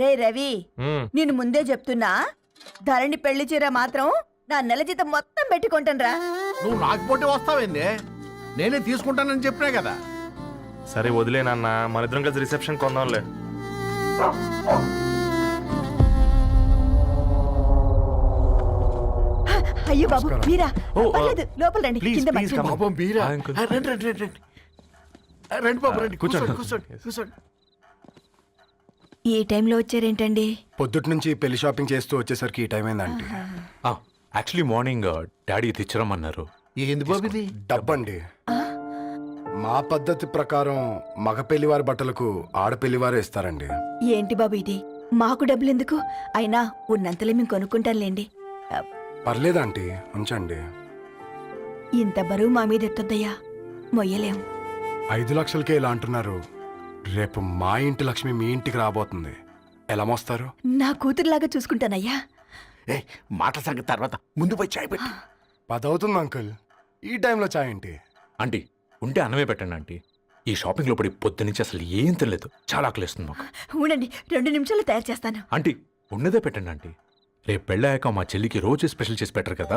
రే రవి. నేను ముందే చెప్తున్నా. ధరణి పెళ్ళి చీర మాత్రం నా నెల జీతం మొత్తం పెట్టుకుంటానురా నువ్వు నాకు పోటీ వస్తావేంది నేనే తీసుకుంటానని చెప్పినా కదా. సరే వదిలేనన్న మన ఇద్దరం కలిసి రిసెప్షన్ కొందాంలే. అయ్యో బాబు. మీరా? పర్లేదు లోపల రండి కింద రండి రండి రండి. రండి బాబు రండి. కూర్చోండి కూర్చోండి కూర్చోండి. ఈ టైంలో వచ్చారేంటండి? పొద్దుటి నుంచి పెళ్ళి షాపింగ్ చేస్తూ వచ్చేసరికి ఈ టైం అయిందండి యాక్చువల్లీ మార్నింగ్ డాడీ తెచ్చరమన్నారు ఏంది బాబు ఇది? డబ్బండి. మా పద్ధతి ప్రకారం మగ పెళ్ళివారి బట్టలకు ఆడపెళ్ళివారే ఇస్తారండి. ఏంటి బాబు ఇది? మాకు డబ్బులు ఎందుకు? అయినా ఉన్నంతలే మేము కొనుక్కుంటాంలేండి పర్లేదు ఆంటీ? ఉంచండి. ఇంత బరువు మా మీద ఎత్తొద్దయ్యా. మొయ్యలేం. ఐదు లక్షలకే ఇలా అంటున్నారు. రేపు మా ఇంటి లక్ష్మి మీ ఇంటికి రాబోతుంది. ఎలా మోస్తారు? నా కూతురులాగా చూసుకుంటానయ్యా. ఏ మాటల సంగతి తర్వాత ముందు పోయి చాయ్ పెట్టి. పదవుతుంది అంకుల్. ఈ టైంలో చాయ్ ఏంటి? ఆంటీ ఉంటే అన్నమే పెట్టండి ఆంటీ. ఈ షాపింగ్లో పడి పొద్దు నుంచి అసలు ఏం తెలియదు చాలా ఆకలిస్తుంది మాకు. ఉండండి రెండు నిమిషాలు తయారు చేస్తాను. ఆంటీ ఉన్నదే పెట్టండి ఆంటీ. రేపు పెళ్ళాక మా చెల్లికి రోజు స్పెషల్ చేసి పెట్టరు కదా.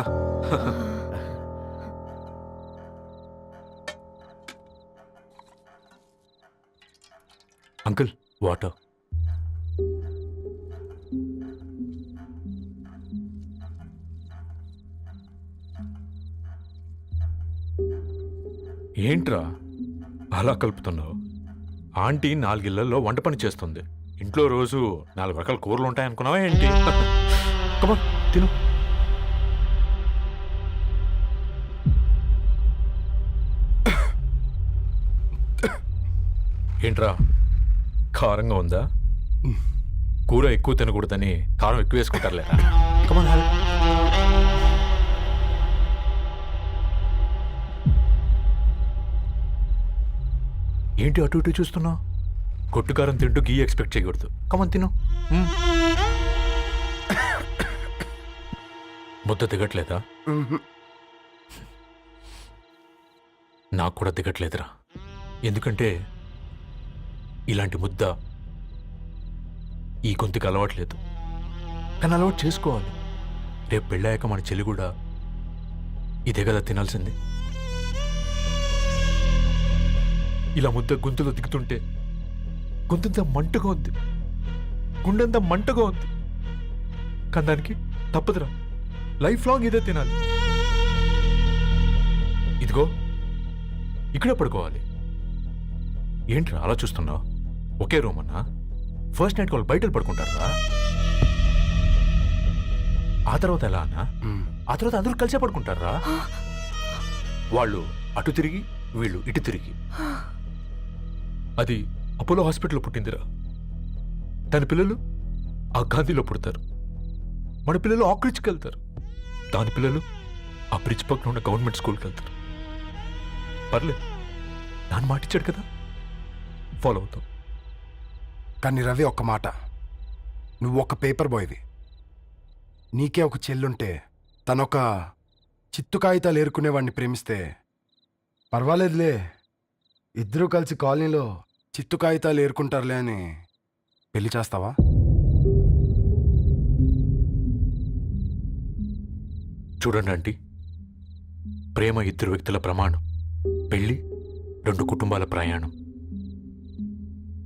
అంకుల్ వాటర్ ఏంట్రా అలా కలుపుతున్నావు? ఆంటీ నాలుగిళ్ళలో వంట పని చేస్తుంది. ఇంట్లో రోజు నాలుగు రకాల కూరలు ఉంటాయనుకున్నావా ఏంటి? కమా తిను. ఏంట్రా? కారంగా ఉందా? కూర ఎక్కువ తినకూడదని కారం ఎక్కువ వేసుకుంటారులేరా కమా ఏంటి అటు ఇటు చూస్తున్నావు? కొట్టుకారం తింటూ గీ ఎక్స్పెక్ట్ చేయకూడదు. కమన్ తిను. ముద్ద దిగట్లేదా. నాకు కూడా దిగట్లేదురా. ఎందుకంటే ఇలాంటి ముద్ద ఈ గొంతుకి అలవాట్లేదు. కానీ అలవాటు చేసుకోవాలి. రేపు పెళ్ళాక మన చెల్లి కూడా ఇదే కదా తినాల్సింది. ఇలా ముద్ద గొంతులో దిగుతుంటే గొంతంతా మంటగా ఉంది. గుండెంతా మంటగా ఉంది. కానీ దానికి తప్పదురా. లైఫ్ లాంగ్ ఇదే తినాలి. ఇదిగో ఇక్కడే పడుకోవాలి. ఏంట్రా అలా చూస్తున్నావు? ఒకే రూమ్ అన్నా ఫస్ట్ నైట్ వాళ్ళు బయట పడుకుంటారా? ఆ తర్వాత ఎలా అన్నా. ఆ తర్వాత అందరూ కలిసే పడుకుంటారా? వాళ్ళు అటు తిరిగి వీళ్ళు ఇటు తిరిగి. అది అపోలో హాస్పిటల్లో పుట్టిందిరా. దాని పిల్లలు ఆ గాంధీలో పుడతారు. మన పిల్లలు ఆక్రిచ్కి వెళ్తారు. దాని పిల్లలు ఆ బ్రిడ్జ్ పక్కన ఉన్న గవర్నమెంట్ స్కూల్కి వెళ్తారు. పర్లేదు నాన్న మాటిచ్చాడు కదా. ఫాలో అవుతాం. కానీ రవి ఒక్క మాట. నువ్వు ఒక పేపర్ బాయ్వి. నీకే ఒక చెల్లుంటే తనొక చిత్తు కాగితాలు ఏరుకునేవాడిని ప్రేమిస్తే పర్వాలేదులే. ఇద్దరూ కలిసి కాలనీలో చిత్తు కాగితాలు ఏరుకుంటారులే అని పెళ్ళి చేస్తావా? చూడండి ఆంటీ. ప్రేమ ఇద్దరు వ్యక్తుల ప్రమాణం. పెళ్ళి రెండు కుటుంబాల ప్రయాణం.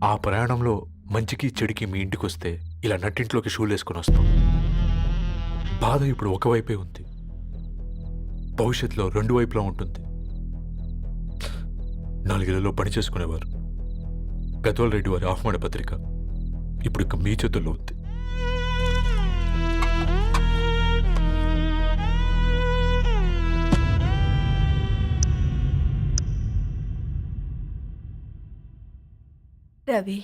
ఆ ప్రయాణంలో మంచికి చెడికి మీ ఇంటికి వస్తే ఇలా నట్టింట్లోకి షూలు వేసుకొని వస్తాం బాధ ఇప్పుడు ఒకవైపే ఉంది. భవిష్యత్తులో రెండు వైపులా ఉంటుంది. నాలుగేళ్ళలో పని చేసుకునేవారు. గద్వాల్ రెడ్డి వారి ఆహ్వాన పత్రిక ఇప్పుడు ఇక మీ చేతుల్లో ఉంది. రవి.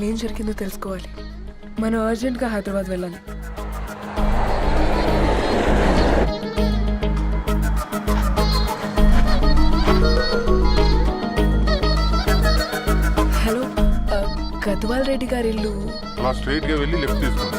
అసలు ఏం జరిగిందో తెలుసుకోవాలి. మనం అర్జెంట్గా హైదరాబాద్ వెళ్ళాలి. హలో ఆ, గద్వాల్ రెడ్డి గారి ఇల్లు అలా వెళ్ళి లెఫ్ట్ తీసుకోండి.